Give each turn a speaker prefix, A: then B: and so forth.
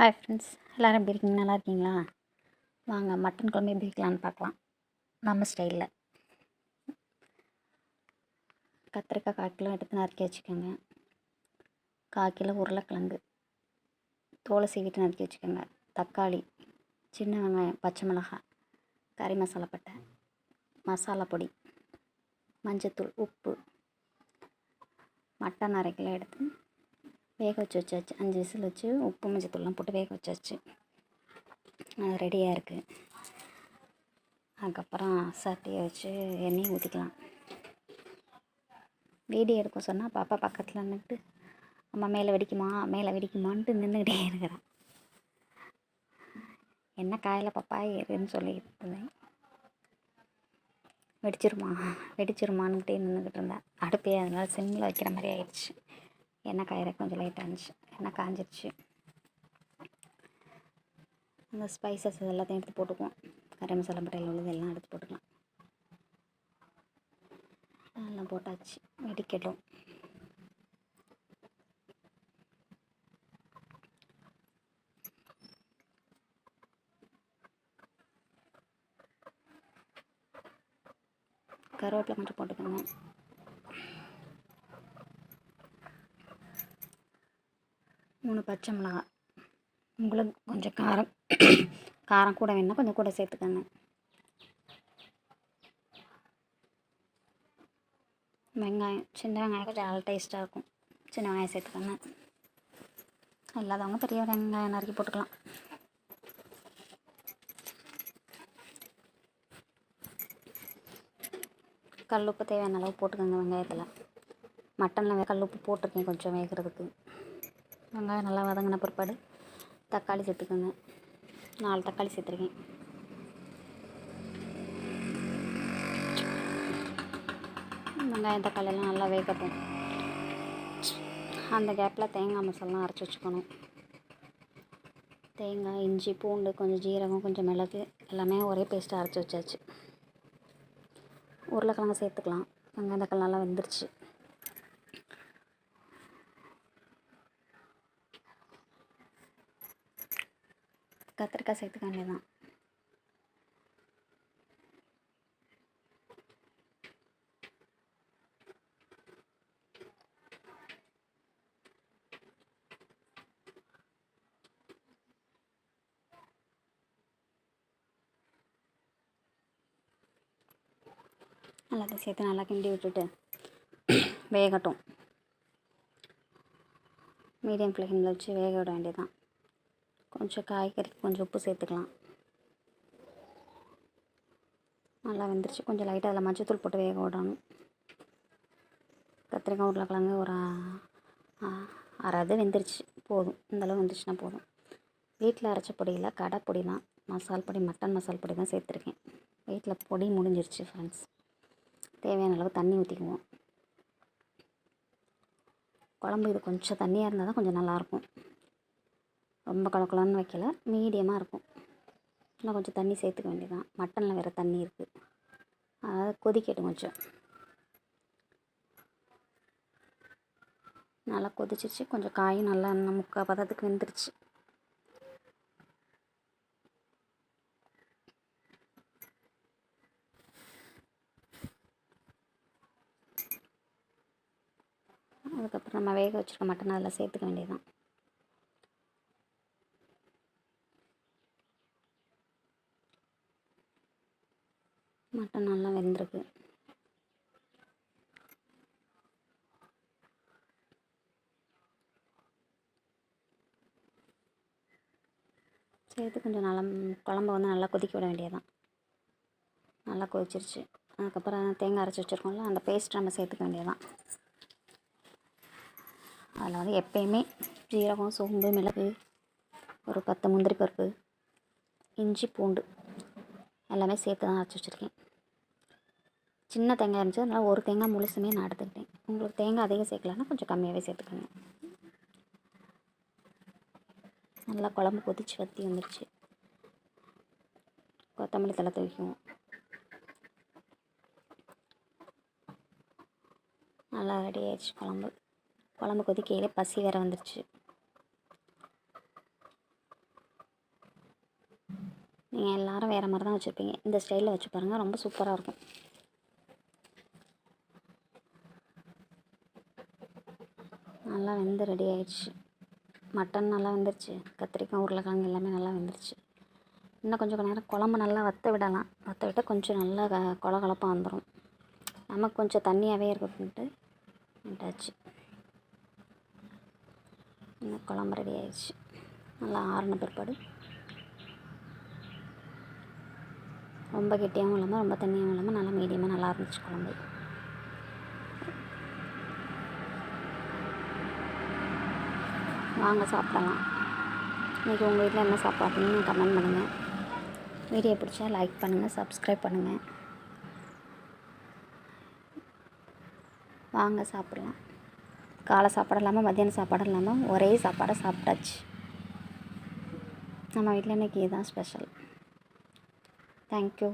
A: hi friends எல்லோரும் எப்படி இருக்கீங்க நல்லா இருக்கீங்களா வாங்க மட்டன் குழம்பு எப்படி இருக்கலான்னு பார்க்கலாம் நம்ம ஸ்டைலில் கத்திரிக்காய் கால் கிலோ எடுத்து நறுக்கி வச்சுக்கோங்க கால் கிலோ உருளைக்கிழங்கு தோலை சீவிட்டு நறுக்கி வச்சுக்கோங்க தக்காளி சின்ன வெங்காயம் பச்சை மிளகாய் கறி மசாலா பட்டை மசாலா பொடி மஞ்சத்தூள் உப்பு மட்டன் அரை கிலோ எடுத்து வேக வச்சு வச்சாச்சு அஞ்சு விசில் வச்சு உப்பு மஞ்சத்தூள்லாம் போட்டு வேக வச்சாச்சு அது ரெடியாக இருக்குது அதுக்கப்புறம் சட்டியை வச்சு எண்ணெயை ஊற்றிக்கலாம் வீடியோ எடுக்க சொன்னால் பாப்பா பக்கத்தில் நின்றுட்டு அம்மா மேலே வெடிக்குமா மேலே வெடிக்குமான்ட்டு நின்றுக்கிட்டே இருக்கிறேன் என்ன காயில் பாப்பா ஏறுன்னு சொல்லிட்டு இருந்தேன் வெடிச்சிருமா வெடிச்சிருமான்னுக்கிட்டே நின்றுக்கிட்டு இருந்தேன் அடுப்பே அதனால் சிம்மில் வைக்கிற மாதிரி ஆயிடுச்சு எண்ணெய் காயிற கொஞ்சம் லைட்டாக இருந்துச்சு எண்ணெய் காஞ்சிருச்சு அந்த ஸ்பைசஸ் எல்லாத்தையும் எடுத்து போட்டுக்குவோம் கறி மசாலா பட்டையில் உள்ளது எல்லாம் எடுத்து போட்டுக்கலாம் எல்லாம் போட்டாச்சு வெடிக்கட்டும் கருவேப்பிலை மட்டும் போட்டுக்கோங்க மூணு பச்சை மிளகாய் உங்களுக்கு கொஞ்சம் காரம் காரம் கூட வேணால் கொஞ்சம் கூட சேர்த்துக்கோங்க வெங்காயம் சின்ன வெங்காயம் கொஞ்சம் நல்ல டேஸ்ட்டாக இருக்கும் சின்ன வெங்காயம் சேர்த்துக்கோங்க இல்லாதவங்க பெரிய வெங்காயம் நறுக்கி போட்டுக்கலாம் கல்லுப்பு தேவையான அளவு போட்டுக்கோங்க வெங்காயத்தில் மட்டனில் கல்லுப்பு போட்டிருக்கேன் கொஞ்சம் வேகிறதுக்கு வெங்காயம் நல்லா வதங்கின பிற்பாடு தக்காளி சேர்த்துக்கோங்க நாலு தக்காளி சேர்த்துருக்கேன் வெங்காயம் தக்காளி எல்லாம் நல்லா வேகட்டும் அந்த கேப்பில் தேங்காய் மசாலாம் அரைச்சி வச்சுக்கணும் தேங்காய் இஞ்சி பூண்டு கொஞ்சம் ஜீரகம் கொஞ்சம் மிளகு எல்லாமே ஒரே பேஸ்ட்டாக அரைச்சி வச்சாச்சு உருளைக்கிழங்கு சேர்த்துக்கலாம் வெங்காயம் தக்காளி நல்லா வெந்துருச்சு கத்திரிக்காய் சேர்த்துக்க வேண்டியதான் எல்லாத்தையும் சேர்த்து நல்லா கிண்டி விட்டுட்டு வேகட்டும் மீடியம் ஃப்ளேமில் வச்சு வேக விட வேண்டியதான் கொஞ்சம் காய்கறிக்கு கொஞ்சம் உப்பு சேர்த்துக்கலாம் நல்லா வெந்துருச்சு கொஞ்சம் லைட்டாக அதில் மஞ்சத்தூள் போட்டு வேக விடணும் கத்திரிக்காய் உருளைக்கிழங்கு ஒரு அரை வெந்துருச்சு போதும் இந்தளவு வந்துருச்சுன்னா போதும் வீட்டில் அரைச்ச பொடியில் கடை பொடி தான் மசால் பொடி மட்டன் மசால் பொடி தான் சேர்த்துருக்கேன் வீட்டில் பொடி முடிஞ்சிருச்சு ஃப்ரெண்ட்ஸ் தேவையான அளவு தண்ணி ஊற்றிக்குவோம் குழம்பு இது கொஞ்சம் தண்ணியாக இருந்தால் தான் கொஞ்சம் நல்லாயிருக்கும் ரொம்ப கொலக்கொலன்னு வைக்கல மீடியமாக இருக்கும் இன்னும் கொஞ்சம் தண்ணி சேர்த்துக்க வேண்டியதான் மட்டனில் வேறு தண்ணி இருக்குது அதாவது கொதிக்கட்டும் கொஞ்சம் நல்லா கொதிச்சிருச்சு கொஞ்சம் காயும் நல்லா முக்கால் பதத்துக்கு வெந்துருச்சு அதுக்கப்புறம் நம்ம வேக வச்சுருக்க மட்டன் அதெல்லாம் சேர்த்துக்க வேண்டியதுதான் மட்டன் நல்லா வெந்திருக்கு சேர்த்து கொஞ்சம் நல்லா குழம்ப வந்து நல்லா கொதிக்க விட வேண்டியதுதான் நல்லா கொதிச்சிருச்சு அதுக்கப்புறம் தேங்காய் அரைச்சி வச்சுருக்கோம்ல அந்த பேஸ்ட் நம்ம சேர்த்துக்க வேண்டியதுதான் அதில் வந்து எப்பயுமே ஜீரகம் சோம்பு மிளகு ஒரு பத்து முந்திரி பருப்பு இஞ்சி பூண்டு எல்லாமே சேர்த்து தான் அரைச்சி வச்சுருக்கேன் சின்ன தேங்காய் இருந்துச்சு அதனால் ஒரு தேங்காய் முழுசுமே நான் எடுத்துக்கிட்டேன் உங்களுக்கு தேங்காய் அதிகம் சேர்க்கலன்னா கொஞ்சம் கம்மியாகவே சேர்த்துக்கோங்க நல்லா குழம்பு கொதிச்சு வற்றி வந்துடுச்சு கொத்தமல்லி தலை தூக்கிக்குவோம் நல்லா ரெடி ஆயிடுச்சு குழம்பு குழம்பு கொதிக்கையிலே பசி வேறு வந்துடுச்சு நீங்கள் எல்லோரும் வேறு மாதிரி தான் வச்சுருப்பீங்க இந்த ஸ்டைலில் வச்சு பாருங்கள் ரொம்ப சூப்பராக இருக்கும் நல்லா வெந்து ரெடி ஆயிடுச்சு மட்டன் நல்லா வெந்துருச்சு கத்திரிக்காய் உருளைக்கிழங்கு எல்லாமே நல்லா வெந்துருச்சு இன்னும் கொஞ்சம் நேரம் குழம்பு நல்லா வத்த விடலாம் வத்த விட்டால் கொஞ்சம் நல்லா க கொல வந்துடும் நமக்கு கொஞ்சம் தண்ணியாகவே இருக்கட்டும்ட்டு விட்டாச்சு இன்னும் குழம்பு ரெடி ஆயிடுச்சு நல்லா ஆறின பிற்பாடு ரொம்ப கெட்டியாகவும் இல்லாமல் ரொம்ப தண்ணியாகவும் இல்லாமல் நல்லா மீடியமாக நல்லா இருந்துச்சு குழம்பு வாங்க சாப்பிடலாம் இன்றைக்கி உங்கள் வீட்டில் என்ன சாப்பாடுன்னு கமெண்ட் பண்ணுங்கள் வீடியோ பிடிச்சா லைக் பண்ணுங்கள் சப்ஸ்கிரைப் பண்ணுங்கள் வாங்க சாப்பிடலாம் காலை சாப்பாடு இல்லாமல் மத்தியானம் சாப்பாடு இல்லாமல் ஒரே சாப்பாடை சாப்பிட்டாச்சு நம்ம வீட்டில் இன்றைக்கி இதுதான் ஸ்பெஷல் தேங்க்யூ